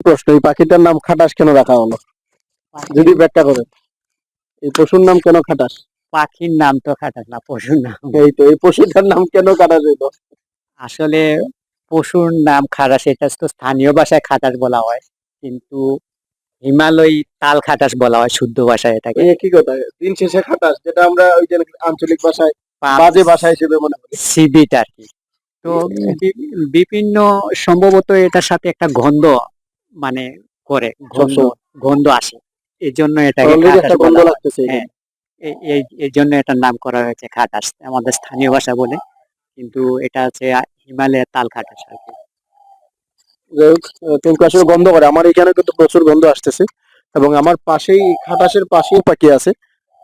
প্রশ্ন এই পাখিটার নাম খাটাস কেন রাখা হলো? যদি ব্যাখ্যা করেন। এই পশুর নাম কেন খাটাস? পাখির নাম তো খাটাস না পশুর নাম। এই তো এই পশুটার নাম কেন খাটাস হইল আসলে পশুর নাম খাটাস এটা তো স্থানীয় ভাষায় খাটাস বলা হয় কিন্তু হিমালয় তাল খাটাস বলা হয় শুদ্ধ ভাষায় এটাকে। কি কথা? দিন শেষে খাটাস যেটা আমরা ওই যে আঞ্চলিক ভাষায় বাজে ভাষা হিসেবে মনে করি। সিবিট আর কি। তো বিভিন্ন সম্ভবত এটার সাথে একটা গন্ধ মানে করে গন্ধ। গন্ধ আসে। এই জন্য একটা গন্ধ লাগতেছে হ্যাঁ এই- জন্য এটার নাম করা হয়েছে খাটাস আমাদের স্থানীয় ভাষা বলে। কিন্তু এটা হচ্ছে হিমালয়ের তাল খাটাস আর কি। কিন্তু আসলে গন্ধ করে। আমার এখানে কিন্তু প্রচুর গন্ধ আসতেছে। এবং আমার পাশেই খাটাসের পাশেই পাখি আছে।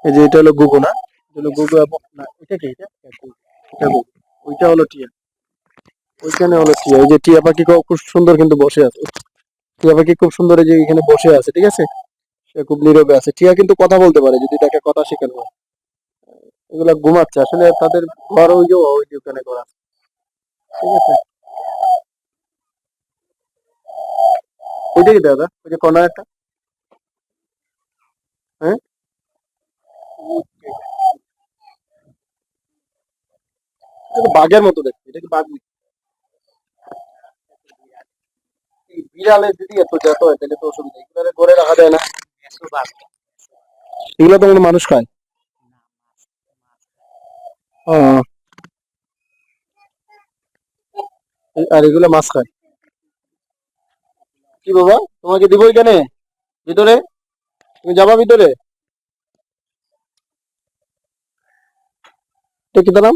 এই যে এটা হলো গুগু না এটা হলো গুগু এবং না এটা কি এটা? এটা ওইটা হলো টিয়া। ওইখানে হলো টিয়া। এই যে টিয়া পাখি খুব সুন্দর কিন্তু বসে আছে। টিয়া পাখি খুব সুন্দর যে এখানে বসে আছে, ঠিক আছে? সে খুব নীরবে আছে টিয়া কিন্তু কথা বলতে পারে, যদি তাকে কথা শেখানো হয়। এগুলা ঘুমাচ্ছে, আসলে তাদের ঘর ওই যে ওই যে ওখানে করা আছে। ঠিক আছে? দাদা, ওই যে কর্নার একটা। হ্যাঁ? বাঘের মতো দেখতে, এটা কি বাঘ বিড়ালের যদি এত যত হয়, তাহলে তো অসুবিধা এগুলো ঘরে রাখা যায় না। এগুলো তো মানুষ খায়? আর এগুলো মাছ খায়? কি বাবা? তোমাকে দিব এখানে? ভিতরে? তুমি যাবা ভিতরে? কি তার নাম?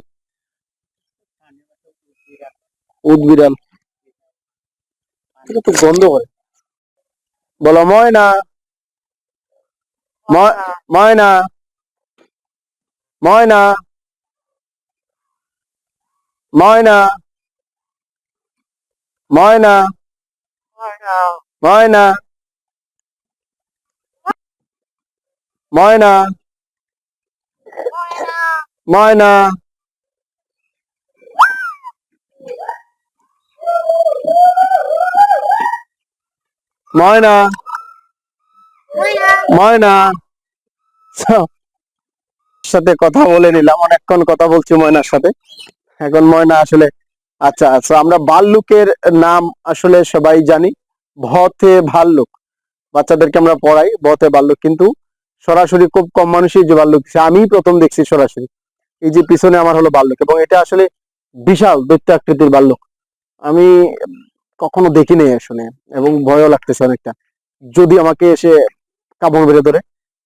উদবিড়াল এটা তো গন্ধ করে বলো, ময়না। ময়- ময়না। ময়না। ময়না। ময়না। ময়না। ময়না। ময়না। ময়না। ময়না। So, সাথে কথা বলে নিলাম অনেকক্ষণ কথা বলছি ময়নার সাথে। এখন ময়না আসলে আচ্ছা আচ্ছা আমরা বাল্লুকের নাম আসলে সবাই জানি ভতে ভাল্লুক। বাচ্চাদেরকে আমরা পড়াই ভতে ভাল্লুক কিন্তু সরাসরি খুব কম মানুষই যে ভাল্লুক। আমিই প্রথম দেখছি সরাসরি। এই যে পিছনে আমার হলো ভাল্লুক এবং এটা আসলে বিশাল দৈত্য আকৃতির ভাল্লুক। আমি কখনো দেখিনি আসলে এবং ভয়ও লাগতেছে অনেকটা। যদি আমাকে এসে কামড় বেড়ে ধরে,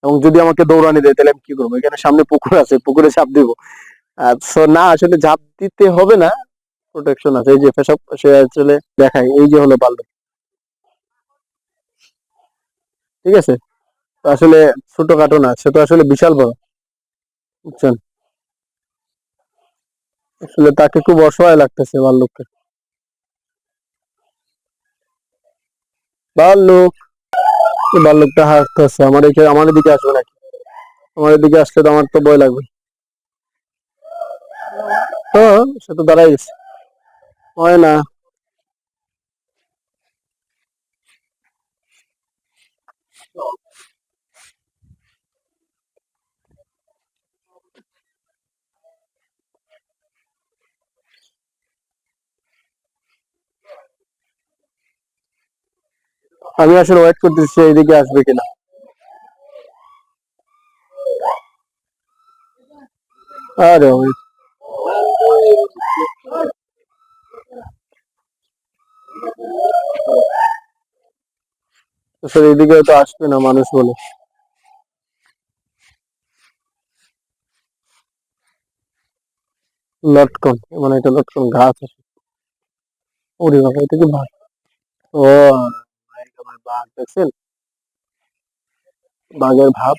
এবং যদি আমাকে দৌড়ানি দেয়, তাহলে আমি কি করব? এখানে সামনে পুকুর আছে, পুকুরে ঝাঁপ দিব। না, আসলে ঝাঁপ দিতে হবে না প্রোটেকশন আছে। এই যে পেশাব, সে আসলে দেখায়, এই যে হলো ভাল্লুক ঠিক আছে? আসলে ছোটখাটো না, সে তো আসলে বিশাল বড়, বুঝছেন? আসলে তাকে খুব অসহায় লাগতেছে ভাল্লুককে ভাল্লুক ভাল্লুকটা হাসতেছে আমার এখানে আমার দিকে আসবে নাকি? আমার এদিকে আসলে তো আমার তো ভয় লাগবে। হ্যাঁ সে তো দাঁড়াই গেছে। হয় না। আমি আসলে ওয়েট করতেছি এইদিকে আসবে কিনা। আরে আসলে এদিকে তো আসবে না মানুষ বলে। লটকন মানে এটা লটকন ঘাস আছে। ওরে বাবা, এটা কি বাঘ ও বাঘ দেখছেন বাঘের ভাব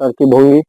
তার কি ভঙ্গি